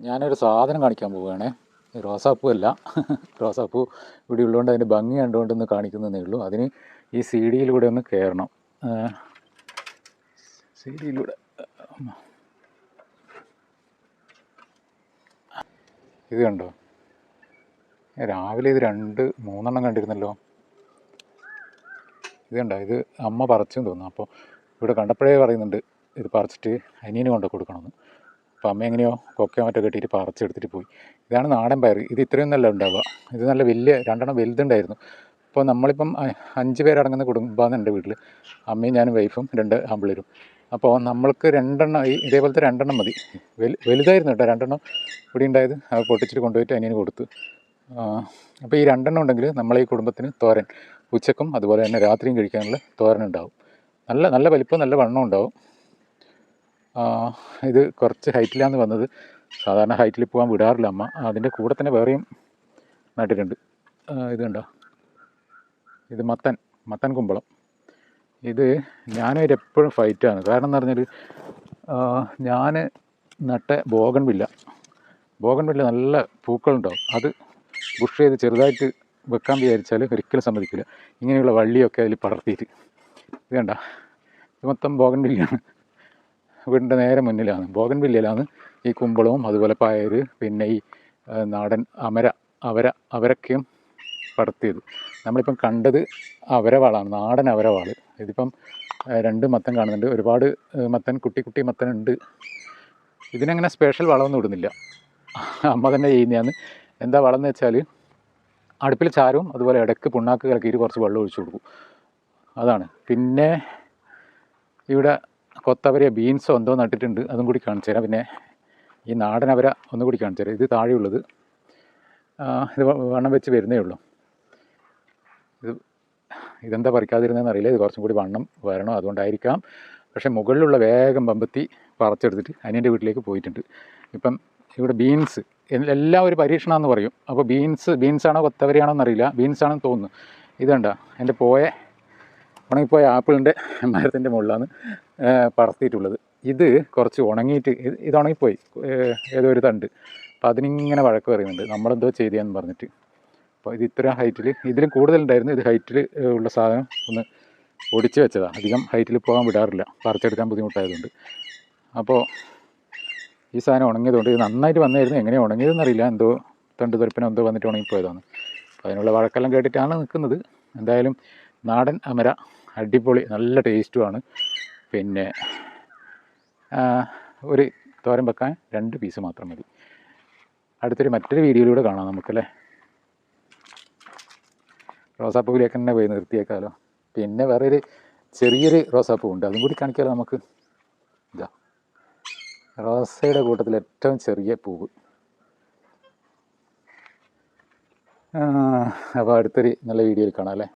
ഞാനൊരു സാധനം കാണിക്കാൻ പോവുകയാണേ. റോസാപ്പൂ അല്ല. റോസാപ്പൂ ഇവിടെ ഉള്ളതുകൊണ്ട് അതിന്റെ ഭംഗി കണ്ടുകൊണ്ടൊന്ന് കാണിക്കുന്നതേ ഉള്ളൂ. അതിന് ഈ സി ഡിയിലൂടെ ഒന്ന് കയറണം സി ഡിയിലൂടെ ഇത് കണ്ടോ? രാവിലെ ഇത് രണ്ട് മൂന്നെണ്ണം കണ്ടിരുന്നല്ലോ. ഇത് കണ്ടോ? ഇത് അമ്മ പറിച്ചെന്ന് തോന്നുന്നു. അപ്പോൾ ഇവിടെ കണ്ടപ്പോഴേ പറയുന്നുണ്ട് ഇത് പറിച്ചിട്ട് അനിയന് കൊണ്ട് കൊടുക്കണമെന്ന്. അപ്പോൾ അമ്മ എങ്ങനെയോ കൊക്കയോ മറ്റോ കെട്ടിയിട്ട് പറിച്ചെടുത്തിട്ട് പോയി. ഇതാണ് നാടൻ പയർ ഇത് ഇത്രയും നല്ല ഉണ്ടാവുക. ഇത് നല്ല വലിയ രണ്ടെണ്ണം വലുതുണ്ടായിരുന്നു. അപ്പോൾ നമ്മളിപ്പം അഞ്ച് പേരടങ്ങുന്ന കുടുംബമാണ് എന്റെ വീട്ടിൽ അമ്മയും ഞാനും വൈഫും രണ്ട് ആമ്പിളരും അപ്പോൾ നമ്മൾക്ക് രണ്ടെണ്ണം ഈ ഇതേപോലത്തെ രണ്ടെണ്ണം മതി. വലു വലുതായിരുന്നു കേട്ടോ. രണ്ടെണ്ണം ഇവിടെ ഉണ്ടായത്. അത് പൊട്ടിച്ചിട്ട് കൊണ്ടുപോയിട്ട് അനിയന് കൊടുത്തു. അപ്പോൾ ഈ രണ്ടെണ്ണം ഉണ്ടെങ്കിൽ നമ്മളെ ഈ കുടുംബത്തിന് തോരൻ. ഉച്ചക്കും അതുപോലെ തന്നെ രാത്രിയും കഴിക്കാനുള്ള തോരൻ ഉണ്ടാവും. നല്ല നല്ല വലിപ്പം നല്ല വണ്ണം ഉണ്ടാവും. ഇത് കുറച്ച് ഹൈറ്റിലാണ് വന്നത്. സാധാരണ ഹൈറ്റിൽ പോകാൻ വിടാറില്ല അമ്മ. അതിന്റെ കൂടെ തന്നെ വേറെയും നട്ടിട്ടുണ്ട്. ഇത് കണ്ടോ? ഇത് മത്തൻ മത്തൻ കുമ്പളം. ഇത് ഞാനും എപ്പോഴും ഫൈറ്റാണ്. കാരണം എന്ന് പറഞ്ഞാൽ ഞാൻ നട്ട ബോഗൻ വില്ല ബോഗൻ വില്ല നല്ല പൂക്കളുണ്ടാവും. അത് ബുഷ് ചെയ്ത് ചെറുതായിട്ട് വെക്കാൻ വിചാരിച്ചാൽ ഒരിക്കലും സമ്മതിക്കില്ല ഇങ്ങനെയുള്ള വള്ളിയൊക്കെ അതിൽ പടർത്തിയിട്ട്. ഇത് കണ്ട? ഇത് മൊത്തം ബോഗൻ വില്ലയാണ് വീടിന്റെ നേരെ മുന്നിലാണ്. ബോഗൻ വില്ലയിലാണ് ഈ കുമ്പളവും അതുപോലെ പയർ പിന്നെ ഈ നാടൻ അമര അവര അവരൊക്കെയും പടർത്തിയത്. നമ്മളിപ്പം കണ്ടത് അവരവാളാണ് നാടൻ അവരവാൾ ഇതിപ്പം രണ്ട് മത്തൻ കാണുന്നുണ്ട്. ഒരുപാട് മത്തൻ കുട്ടി കുട്ടി മത്തൻ ഉണ്ട്. ഇതിനങ്ങനെ സ്പെഷ്യൽ വളമൊന്നും ഇടുന്നില്ല. അമ്മ തന്നെ ചെയ്യുന്നതാണ്. എന്താ വളം എന്ന് വെച്ചാൽ അടുപ്പിൽ ചാരവും അതുപോലെ ഇടയ്ക്ക് പുണ്ണാക്ക് കലക്കിയിട്ട് കുറച്ച് വെള്ളം ഒഴിച്ചു കൊടുക്കും. അതാണ്. പിന്നെ ഇവിടെ കൊത്തവര ബീൻസോ എന്തോ നട്ടിട്ടുണ്ട്. അതും കൂടി കാണിച്ചു തരാം. പിന്നെ ഈ നാടൻ അവര ഒന്നും കൂടി കാണിച്ചു തരാം. ഇത് താഴെയുള്ളത്. ഇത് വണ്ണം വെച്ച് വരുന്നേ ഉള്ളൂ. ഇത് ഇതെന്താ പറിക്കാതിരുന്നതെന്ന് അറിയില്ല. ഇത് കുറച്ചും കൂടി വണ്ണം വരണം. അതുകൊണ്ടായിരിക്കാം. പക്ഷേ മുകളിലുള്ള വേഗം പമ്പത്തി പറിച്ചെടുത്തിട്ട് അനിയന്റെ വീട്ടിലേക്ക് പോയിട്ടുണ്ട്. ഇപ്പം ഇവിടെ ബീൻസ് എല്ലാം ഒരു പരീക്ഷണമെന്ന് പറയും. അപ്പോൾ ബീൻസ് ബീൻസാണോ കൊത്തവരയാണോ എന്നറിയില്ല ബീൻസാണെന്ന് തോന്നുന്നു. ഇതുണ്ട എന്റെ പോയ ഉണങ്ങിപ്പോയ ആപ്പിളിന്റെ മരത്തിന്റെ മുകളിലാണ് പടർത്തിയിട്ടുള്ളത് ഇത് കുറച്ച് ഉണങ്ങിയിട്ട് ഇത് ഉണങ്ങിപ്പോയി ഏതോ ഒരു തണ്ട്. അപ്പോൾ അതിനിങ്ങനെ വഴക്ക് പറയുന്നുണ്ട്. നമ്മളെന്തോ ചെയ്തതെന്ന് പറഞ്ഞിട്ട്. അപ്പോൾ ഇത് ഇത്ര ഹൈറ്റിൽ ഇതിലും കൂടുതലുണ്ടായിരുന്നു. ഇത് ഹൈറ്റിൽ ഉള്ള സാധനം ഒന്ന് ഒടിച്ച് വെച്ചതാണ് അധികം ഹൈറ്റിൽ പോകാൻ വിടാറില്ല. പറിച്ചെടുക്കാൻ ബുദ്ധിമുട്ടായതുകൊണ്ട്. അപ്പോൾ ഈ സാധനം ഉണങ്ങിയതുകൊണ്ട് ഇത് നന്നായിട്ട് വന്നായിരുന്നു. എങ്ങനെ ഉണങ്ങിയതെന്നറിയില്ല. എന്തോ തണ്ട് തെറുപ്പിനോ എന്തോ വന്നിട്ട് ഉണങ്ങിപ്പോയതാണ്. അപ്പോൾ അതിനുള്ള വഴക്കെല്ലാം കേട്ടിട്ടാണ് നിൽക്കുന്നത്. എന്തായാലും നാടൻ അമര അടിപൊളി നല്ല ടേസ്റ്റുമാണ് പിന്നെ ഒരു തോരൻ വെക്കാൻ രണ്ട് പീസ് മാത്രം മതി. അടുത്തൊരു മറ്റൊരു വീഡിയോയിലൂടെ കാണാം നമുക്കല്ലേ? റോസാപ്പൂവിലേക്ക് തന്നെ പോയി നിർത്തിയേക്കാലോ. പിന്നെ വേറൊരു ചെറിയൊരു റോസാപ്പൂ ഉണ്ട്. അതും കൂടി കാണിക്കാലോ നമുക്ക്. ഇതാ. റോസയുടെ കൂട്ടത്തിൽ ഏറ്റവും ചെറിയ പൂവ്. അപ്പോൾ അടുത്തൊരു നല്ല വീഡിയോയിൽ കാണാം അല്ലേ?